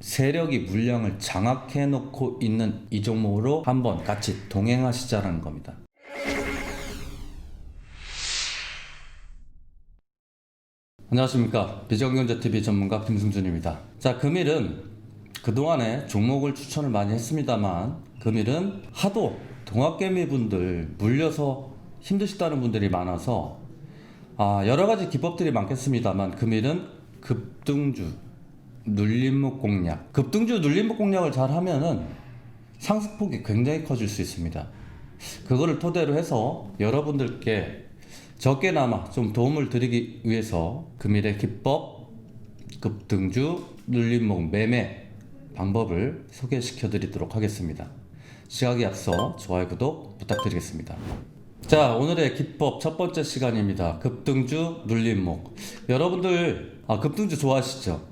세력이 물량을 장악해 놓고 있는 이 종목으로 한번 같이 동행하시자라는 겁니다. 안녕하십니까 비정경제TV 전문가 김승준입니다 자 금일은 그동안에 종목을 추천을 많이 했습니다만 금일은 하도 동학개미 분들 물려서 힘드시다는 분들이 많아서 아 여러 가지 기법들이 많겠습니다만 금일은 급등주 눌림목 공략 급등주 눌림목 공략을 잘 하면은 상승폭이 굉장히 커질 수 있습니다 그거를 토대로 해서 여러분들께 적게나마 좀 도움을 드리기 위해서 금일의 기법, 급등주, 눌림목, 매매 방법을 소개시켜 드리도록 하겠습니다. 시각에 앞서 좋아요, 구독 부탁드리겠습니다. 자, 오늘의 기법 첫 번째 시간입니다. 급등주, 눌림목. 여러분들, 아, 급등주 좋아하시죠?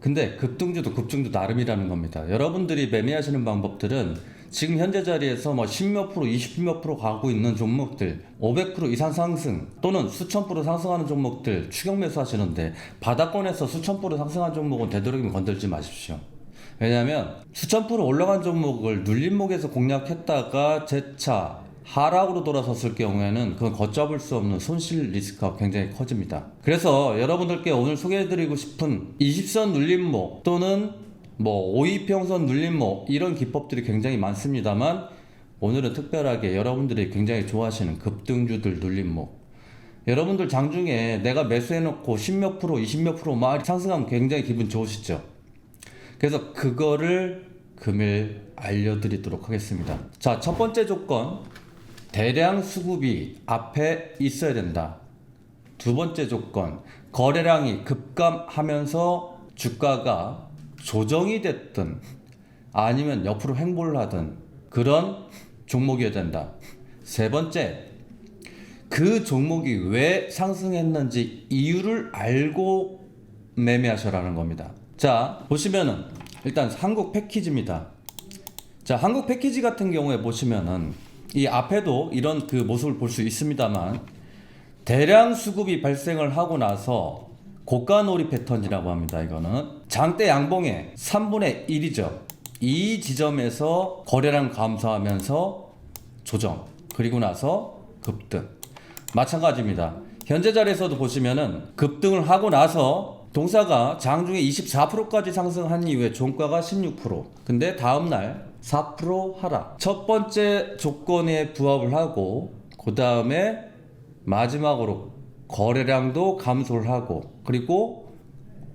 근데 급등주도 급등주 나름이라는 겁니다. 여러분들이 매매하시는 방법들은 지금 현재 자리에서 뭐 10몇 프로, 20몇 프로 가고 있는 종목들, 500% 이상 상승 또는 수천 프로 상승하는 종목들 추격 매수하시는데 바닥권에서 수천 프로 상승한 종목은 되도록이면 건들지 마십시오. 왜냐하면 수천 프로 올라간 종목을 눌림목에서 공략했다가 재차 하락으로 돌아섰을 경우에는 그건 걷잡을 수 없는 손실 리스크가 굉장히 커집니다. 그래서 여러분들께 오늘 소개해드리고 싶은 20선 눌림목 또는 뭐 5이평선 눌림목 이런 기법들이 굉장히 많습니다만 오늘은 특별하게 여러분들이 굉장히 좋아하시는 급등주들 눌림목. 여러분들 장중에 내가 매수해놓고 10몇 프로 20몇 프로 막 상승하면 굉장히 기분 좋으시죠? 그래서 그거를 금일 알려드리도록 하겠습니다. 자 첫 번째 조건 대량 수급이 앞에 있어야 된다 두 번째 조건 거래량이 급감하면서 주가가 조정이 됐든 아니면 옆으로 횡보를 하든 그런 종목이어야 된다. 세 번째, 그 종목이 왜 상승했는지 이유를 알고 매매하셔라는 겁니다. 자, 보시면은 일단 한국 패키지입니다. 자, 한국 패키지 같은 경우에 보시면은 이 앞에도 이런 그 모습을 볼 수 있습니다만 대량 수급이 발생을 하고 나서 고가 놀이 패턴이라고 합니다. 이거는 장대 양봉의 3분의 1이죠. 이 지점에서 거래량 감소하면서 조정 그리고 나서 급등 마찬가지입니다. 현재 자리에서도 보시면은 급등을 하고 나서 동사가 장중에 24%까지 상승한 이후에 종가가 16% 근데 다음날 4% 하락 첫 번째 조건에 부합을 하고 그 다음에 마지막으로 거래량도 감소를 하고 그리고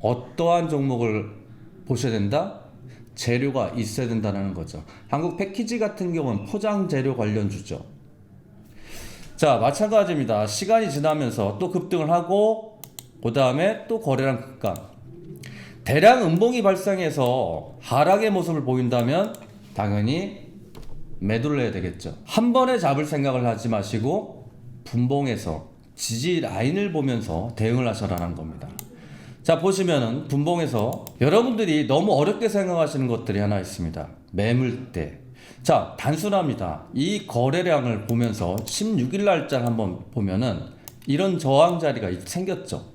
어떠한 종목을 보셔야 된다? 재료가 있어야 된다는 거죠. 한국 패키지 같은 경우는 포장 재료 관련 주죠. 자, 마찬가지입니다. 시간이 지나면서 또 급등을 하고 그 다음에 또 거래량 급감. 대량 음봉이 발생해서 하락의 모습을 보인다면 당연히 매도를 해야 되겠죠. 한 번에 잡을 생각을 하지 마시고 분봉에서 지지 라인을 보면서 대응을 하셔라는 겁니다. 자 보시면은 분봉에서 여러분들이 너무 어렵게 생각하시는 것들이 하나 있습니다. 매물대. 자 단순합니다. 이 거래량을 보면서 16일 날짜를 한번 보면은 이런 저항 자리가 생겼죠.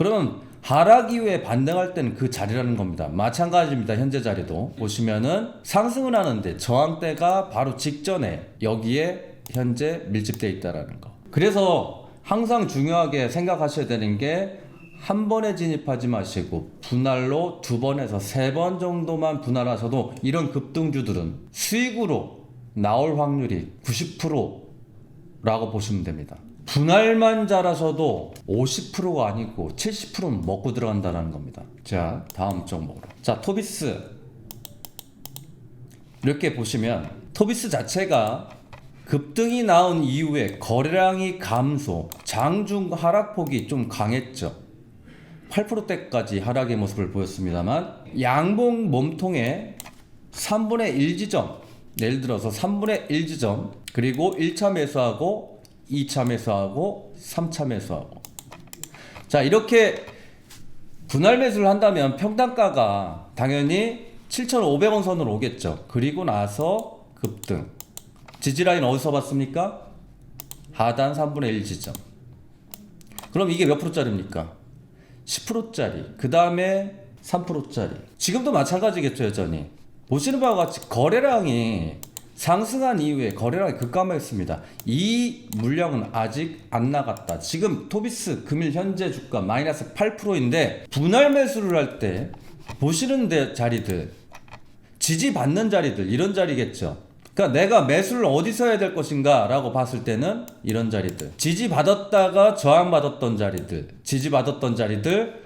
그러면 하락 이후에 반등할 때는 그 자리라는 겁니다. 마찬가지입니다. 현재 자리도 보시면은 상승을 하는데 저항대가 바로 직전에 여기에 현재 밀집되어 있다라는 거. 그래서 항상 중요하게 생각하셔야 되는 게 한 번에 진입하지 마시고 분할로 두 번에서 세 번 정도만 분할하셔도 이런 급등주들은 수익으로 나올 확률이 90%라고 보시면 됩니다. 분할만 잘하셔도 50%가 아니고 70%는 먹고 들어간다는 겁니다. 자, 다음 종목으로. 자, 토비스. 이렇게 보시면 토비스 자체가 급등이 나온 이후에 거래량이 감소, 장중 하락폭이 좀 강했죠. 8%대까지 하락의 모습을 보였습니다만 양봉 몸통에 3분의 1 지점 예를 들어서 3분의 1 지점 그리고 1차 매수하고 2차 매수하고 3차 매수하고 자 이렇게 분할 매수를 한다면 평단가가 당연히 7,500원 선으로 오겠죠 그리고 나서 급등 지지라인 어디서 봤습니까? 하단 3분의 1 지점 그럼 이게 몇 프로짜리입니까? 10%짜리. 그 다음에 3%짜리. 지금도 마찬가지겠죠, 여전히. 보시는 바와 같이 거래량이 상승한 이후에 거래량이 급감했습니다. 이 물량은 아직 안 나갔다. 지금 토비스 금일 현재 주가 마이너스 8%인데 분할 매수를 할 때 보시는 데 자리들 지지받는 자리들 이런 자리겠죠. 그러니까 내가 매수를 어디서 해야 될 것인가 라고 봤을 때는 이런 자리들 지지받았다가 저항받았던 자리들 지지받았던 자리들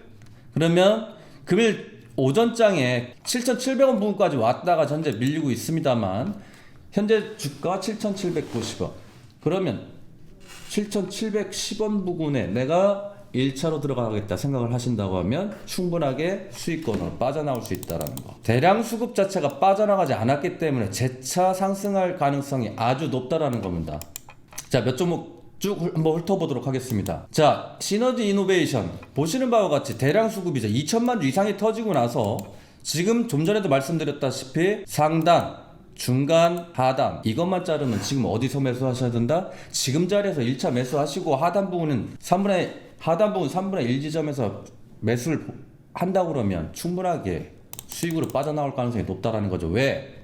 그러면 금일 오전장에 7,700원 부분까지 왔다가 현재 밀리고 있습니다만 현재 주가 7,790원 그러면 7,710원 부근에 내가 1차로 들어가겠다 생각을 하신다고 하면 충분하게 수익권으로 빠져나올 수 있다는 거. 대량 수급 자체가 빠져나가지 않았기 때문에 재차 상승할 가능성이 아주 높다라는 겁니다. 자, 몇 종목 쭉 훑- 한번 훑어보도록 하겠습니다. 자, 시너지 이노베이션. 보시는 바와 같이 대량 수급이죠. 2천만 주 이상이 터지고 나서 지금 좀 전에도 말씀드렸다시피 상단, 중간, 하단 이것만 자르면 지금 어디서 매수하셔야 된다? 지금 자리에서 1차 매수하시고 하단 부분은 3분의 하단 부분 3분의 1 지점에서 매수를 한다고 그러면 충분하게 수익으로 빠져나올 가능성이 높다라는 거죠. 왜?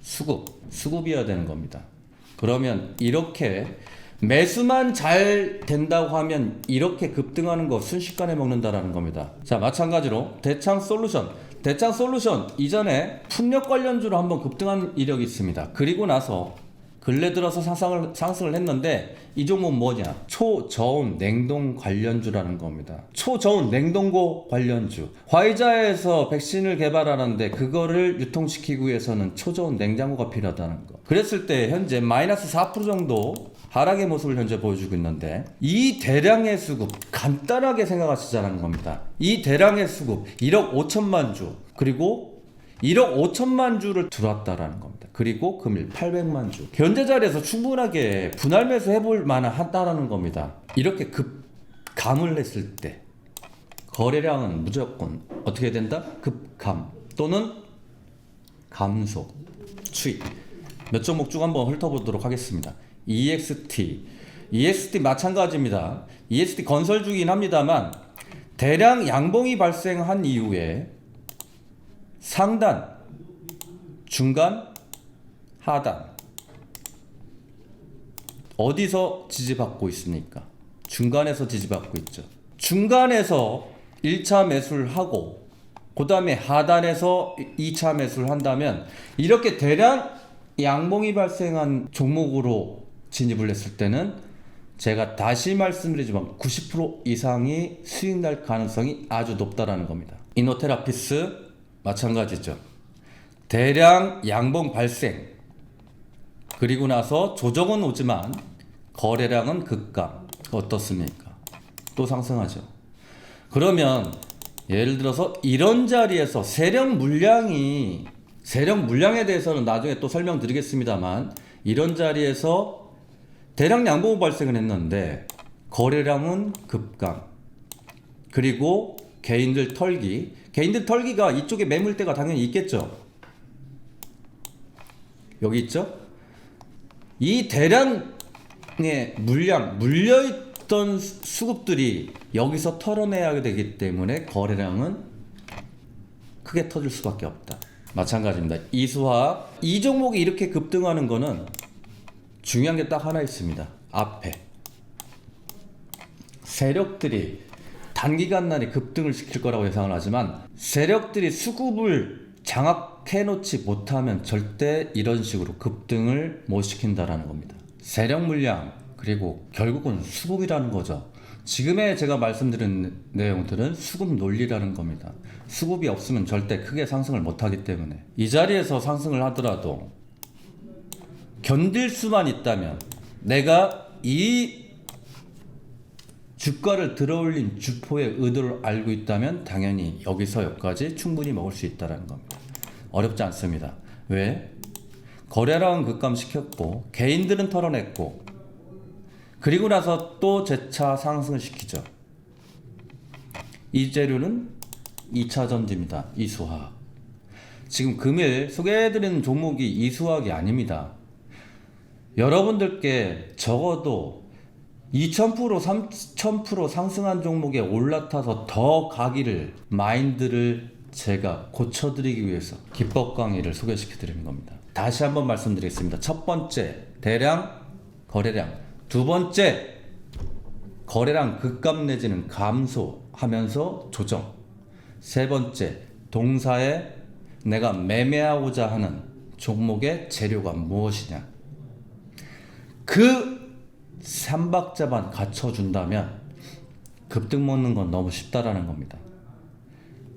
수급, 수급이어야 되는 겁니다. 그러면 이렇게 매수만 잘 된다고 하면 이렇게 급등하는 거 순식간에 먹는다라는 겁니다. 자, 마찬가지로 대창 솔루션. 대창 솔루션 이전에 풍력 관련주로 한번 급등한 이력이 있습니다. 그리고 나서 근래 들어서 상승을, 상승을 했는데 이 종목은 뭐냐? 초저온 냉동 관련주라는 겁니다. 초저온 냉동고 관련주. 화이자에서 백신을 개발하는데 그거를 유통시키기 위해서는 초저온 냉장고가 필요하다는 거. 그랬을 때 현재 마이너스 4% 정도 하락의 모습을 현재 보여주고 있는데 이 대량의 수급 간단하게 생각하시자는 겁니다. 이 대량의 수급 1억 5천만 주 그리고 1억 5천만 주를 들어왔다라는 겁니다. 그리고 금일 800만 주. 현재 자리에서 충분하게 분할 매수 해볼 만하다라는 겁니다. 이렇게 급감을 했을 때 거래량은 무조건 어떻게 된다? 급감 또는 감소, 추이. 몇 종목 쭉 한번 훑어보도록 하겠습니다. EXT. EXT 마찬가지입니다. EXT 건설주긴 합니다만 대량 양봉이 발생한 이후에 상단, 중간, 하단 어디서 지지받고 있습니까? 중간에서 지지받고 있죠. 중간에서 1차 매수를 하고 그 다음에 하단에서 2차 매수를 한다면 이렇게 대량 양봉이 발생한 종목으로 진입을 했을 때는 제가 다시 말씀드리지만 90% 이상이 수익 날 가능성이 아주 높다라는 겁니다. 이노테라피스 마찬가지죠. 대량 양봉 발생 그리고 나서 조정은 오지만 거래량은 급감 어떻습니까? 또 상승하죠. 그러면 예를 들어서 이런 자리에서 세력 물량이 세력 물량에 대해서는 나중에 또 설명드리겠습니다만 이런 자리에서 대량 양봉 발생을 했는데 거래량은 급감. 그리고 개인들 털기. 개인들 털기가 이쪽에 매물대가 당연히 있겠죠. 여기 있죠? 이 대량의 물량 물려있던 수- 수급들이 여기서 털어내야 되기 때문에 거래량은 크게 터질 수밖에 없다. 마찬가지입니다. 이수화 이 종목이 이렇게 급등하는 거는 중요한 게 딱 하나 있습니다. 앞에 세력들이 단기간 내에 급등을 시킬 거라고 예상을 하지만 세력들이 수급을 장악해 놓지 못하면 절대 이런 식으로 급등을 못 시킨다라는 겁니다. 세력 물량 그리고 결국은 수급이라는 거죠. 지금의 제가 말씀드린 내용들은 수급 논리라는 겁니다. 수급이 없으면 절대 크게 상승을 못 하기 때문에 이 자리에서 상승을 하더라도 견딜 수만 있다면 내가 이 주가를 들어올린 주포의 의도를 알고 있다면 당연히 여기서 여기까지 충분히 먹을 수 있다는 겁니다. 어렵지 않습니다. 왜? 거래량은 급감시켰고 개인들은 털어냈고 그리고 나서 또 재차 상승을 시키죠. 이 재료는 2차 전지입니다. 이수화학. 지금 금일 소개해드리는 종목이 이수화학이 아닙니다. 여러분들께 적어도 2000% 3000% 상승한 종목에 올라타서 더 가기를 마인드를 제가 고쳐드리기 위해서 기법 강의를 소개시켜 드리는 겁니다. 다시 한번 말씀드리겠습니다. 첫 번째 대량 거래량, 두 번째 거래량 급감 내지는 감소하면서 조정. 세 번째 동사에 내가 매매하고자 하는 종목의 재료가 무엇이냐. 그 삼박자만 갖춰준다면 급등 먹는 건 너무 쉽다라는 겁니다.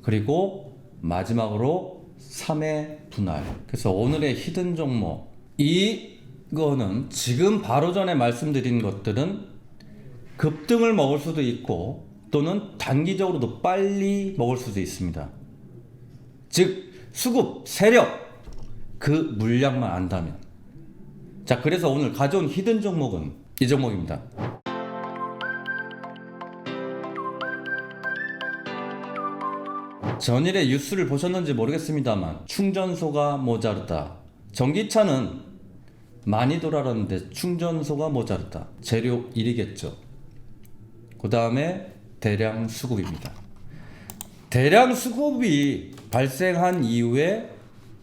그리고 마지막으로 3회 분할. 그래서 오늘의 히든 종목 이거는 지금 바로 전에 말씀드린 것들은 급등을 먹을 수도 있고 또는 단기적으로도 빨리 먹을 수도 있습니다. 즉 수급 세력 그 물량만 안다면 자 그래서 오늘 가져온 히든 종목은 이 종목입니다. 전일의 뉴스를 보셨는지 모르겠습니다만 충전소가 모자르다. 전기차는 많이 돌아가는데 충전소가 모자르다. 재료 1이겠죠. 그 다음에 대량 수급입니다. 대량 수급이 발생한 이후에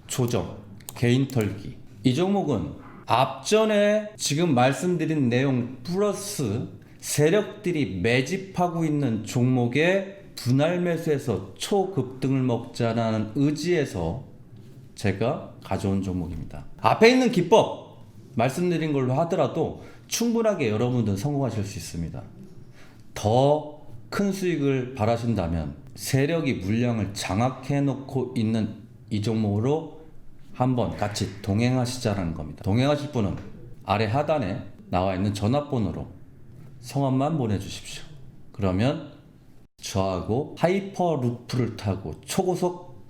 조정, 개인 털기. 이 종목은 앞전에 지금 말씀드린 내용 플러스 세력들이 매집하고 있는 종목의 분할 매수에서 초급등을 먹자라는 의지에서 제가 가져온 종목입니다. 앞에 있는 기법 말씀드린 걸로 하더라도 충분하게 여러분들은 성공하실 수 있습니다. 더 큰 수익을 바라신다면 세력이 물량을 장악해 놓고 있는 이 종목으로 한번 같이 동행하시자라는 겁니다. 동행하실 분은 아래 하단에 나와 있는 전화번호로 성함만 보내주십시오. 그러면 저하고 하이퍼루프를 타고 초고속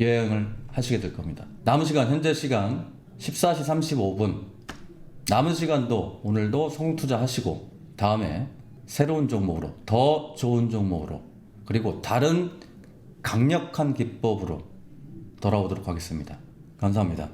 여행을 하시게 될 겁니다. 남은 시간 현재 시간 14시 35분 남은 시간도 오늘도 성투자 하시고 다음에 새로운 종목으로 더 좋은 종목으로 그리고 다른 강력한 기법으로 돌아오도록 하겠습니다. 감사합니다.